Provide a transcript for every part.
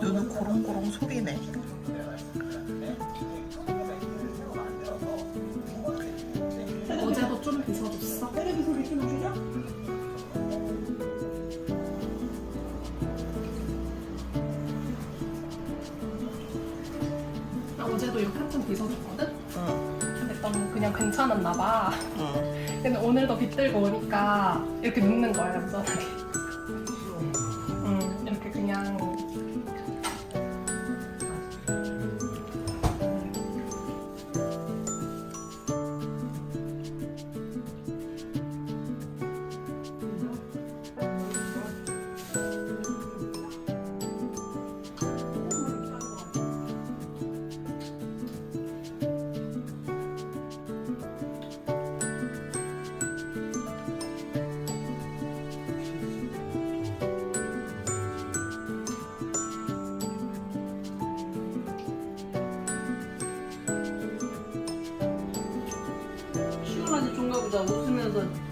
눈은 고롱고롱 속이네. 어제도 좀 빗어줬어? 테레비 소리 좀 줄여? 나 어제도 이렇게 한참 빗어줬거든? 응, 근데 너무 그냥 괜찮았나 봐. 응. 근데 오늘도 빗들고 오니까 이렇게 눕는 거야, 얌전하게. 웃으면서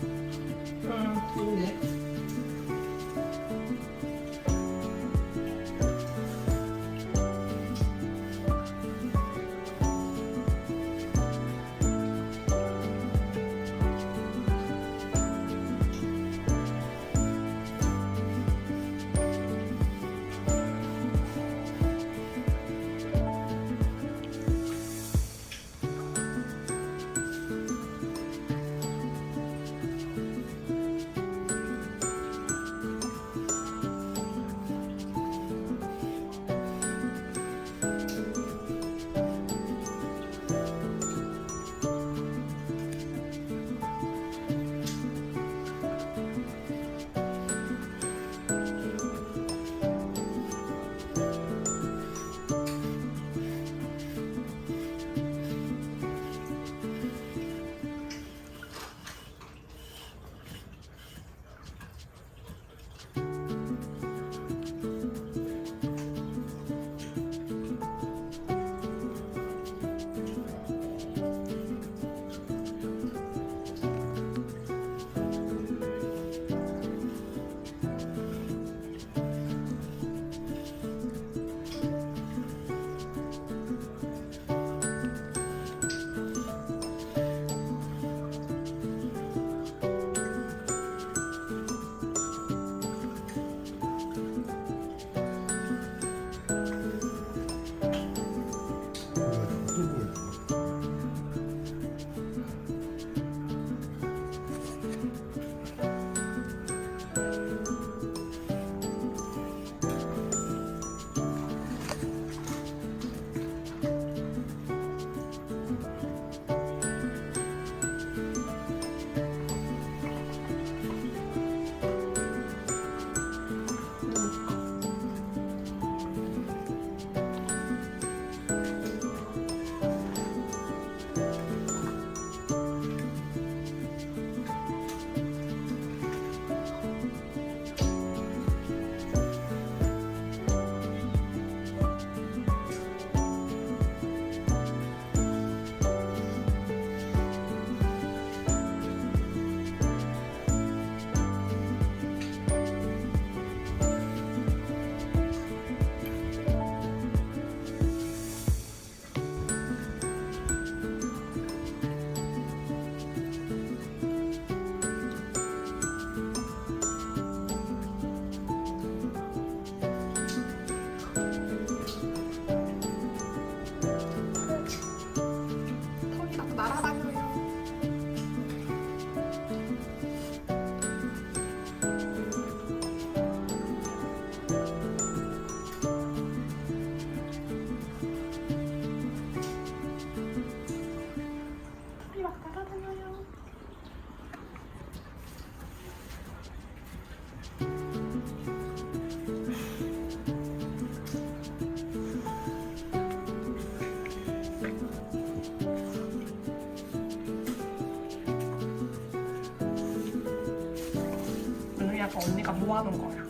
약간 언니가 뭐 하는 거야?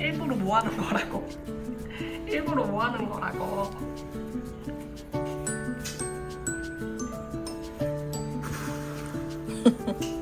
일부러 뭐 하는 거라고? 일부러 뭐 하는 거라고?